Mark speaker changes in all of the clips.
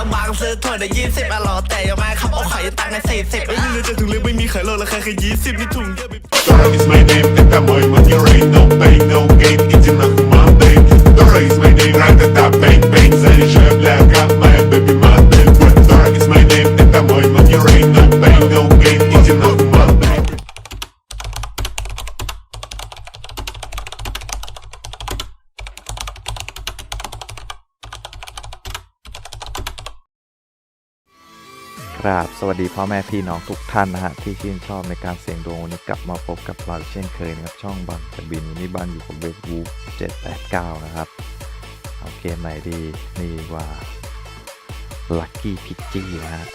Speaker 1: างบางซื้อถั่วได้ยี่สิบอร่อยแต่ยังไม่ครับโอ้ขายตังค์ในสี่สิบไม่รู้จะถึงเรื่องไม่มีขายโลละใครเคยยี่สิบนี่ถุงเยอะไป
Speaker 2: Dora is my name, that that boy with your rain, no pain, no gain, it's enough my name. Dora is my name, right that that bang bang, Zanja.
Speaker 3: กราบสวัสดีพ่อแม่พี่น้องทุกท่านนะฮะที่ชื่นชอบในการเสี่ยงดวงวันนี้กลับมาพบกับเราเช่นเคยนะครับช่องบังจะบินวันนี้บังอยู่กับเบสบูเจ็ดแปดเก้านะครับเอาเกมไหนดีนี่ว่าลัคกี้พิจี้นะฮะ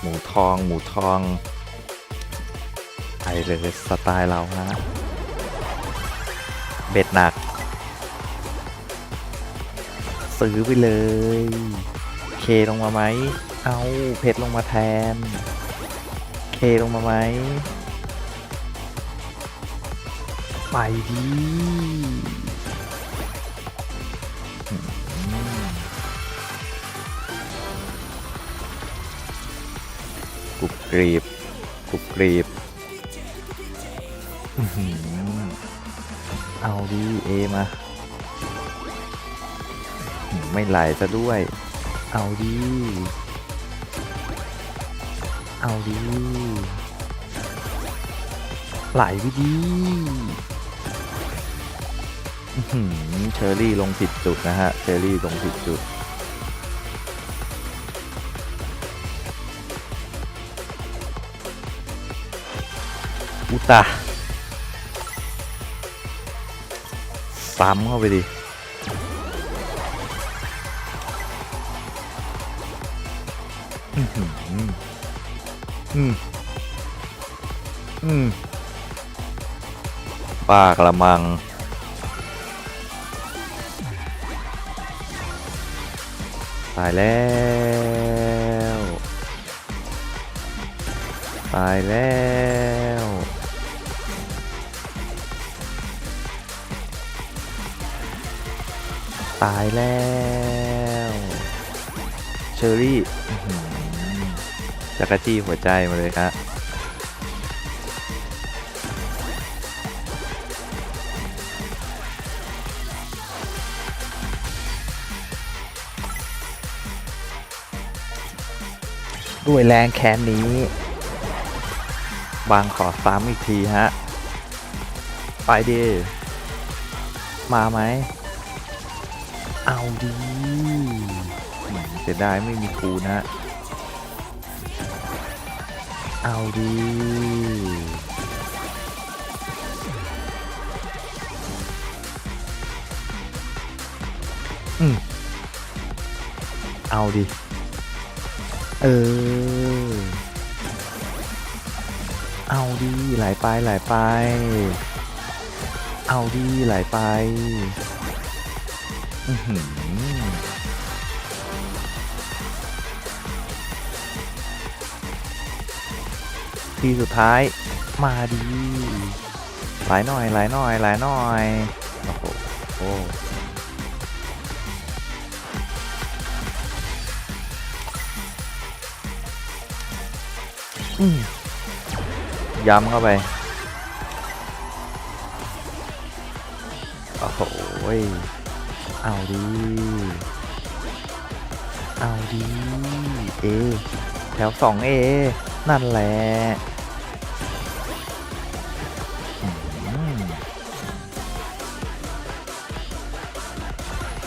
Speaker 3: หมูทองหมูทองไอเรสสไตล์เราฮะเบ็ดหนัก ซื้อไปเลย เคลงมาไหม เอาเพชรลงมาแทน เคลงมาไหม ไปดีอืมกรุบกรีบกรุบกรีบอื้อหือเอาดีเอมาอืมไม่ไหลซะด้วย เอาดี เอาดีไหลไปดีเชอรี่ลงผิดจุดนะฮะ เชอรี่ลงผิดจุด อุตาซ้ำเข้าไปดิอืม อืม อืม ป้ากระมัง ตายแล้ว ตายแล้ว ตายแล้ว เชอรี่ อื้อหือจักรจี้หัวใจมาเลยครับด้วยแรงแค้นนี้ บางขอซ้ำอีกทีฮะ ไปดิมาไหม เอาดีอืมเสียดายไม่มีครูนะ เอาดีอืมเอาดิ เออ เอาดีไหลไปไหลไป เอาดีไหลไป อือหือ ทีสุดท้ายมาดีหลายหน่อยหลายหน่อยหลายหน่อยโอ้โหโอ้ย้ำเข้าไป โอ้โหเอาดี เอาดี เอ แถวสองเอนั่นแหละ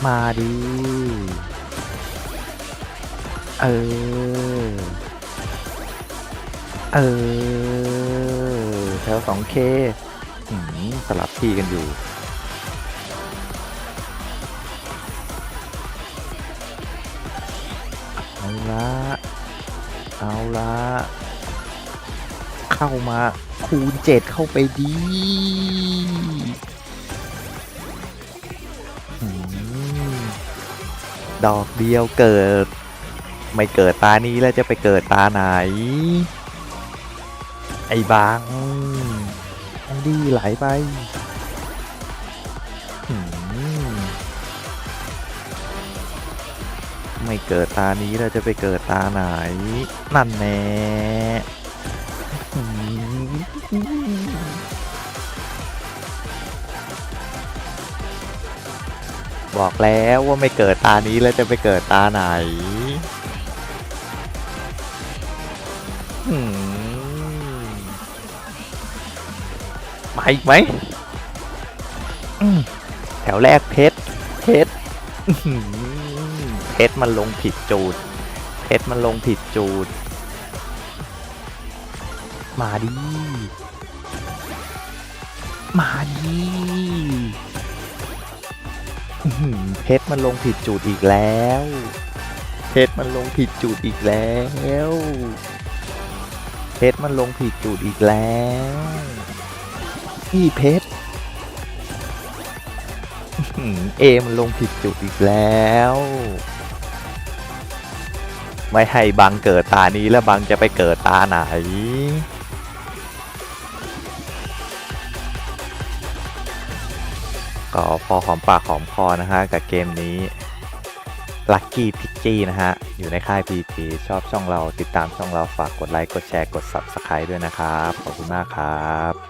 Speaker 3: มาดี เออ เออ แถว 2K สลับที่กันอยู่ เอาละเข้ามาคูณเจ็ดเข้าไปดีดอกเดียวเกิด ไม่เกิดตานี้แล้วจะไปเกิดตาไหน ไอ้บางดีไหลไป ไม่เกิดตานี้เราจะไปเกิดตาไหน นั่นแน่บอกแล้วว่าไม่เกิดตานี้แล้วจะไปเกิดตาไหนมาอีกไหม แถวแรกเพชร เพชร ชรมันลงผิดจูดเพชรมันลงผิดจูด มาดิมาดิเพชรมันลงผิดจูดอีกแล้ว เพชรมันลงผิดจูดอีกแล้ว เพชรมันลงผิดจูดอีกแล้วนี่เพชรอื้อหือเอมันลงผิดจุดอีกแล้ว ไม่ให้บังเกิดตานี้แล้วบังจะไปเกิดตาไหน ก็พอหอมปากหอมคอนะฮะกับเกมนี้ Lucky p i g g y นะฮะ อยู่ในค่าย PP ชอบช่องเราติดตามช่องเราฝากกดไลค์ กดแชร์ กด Subscribe ด้วยนะครับ ขอบคุณมากครับ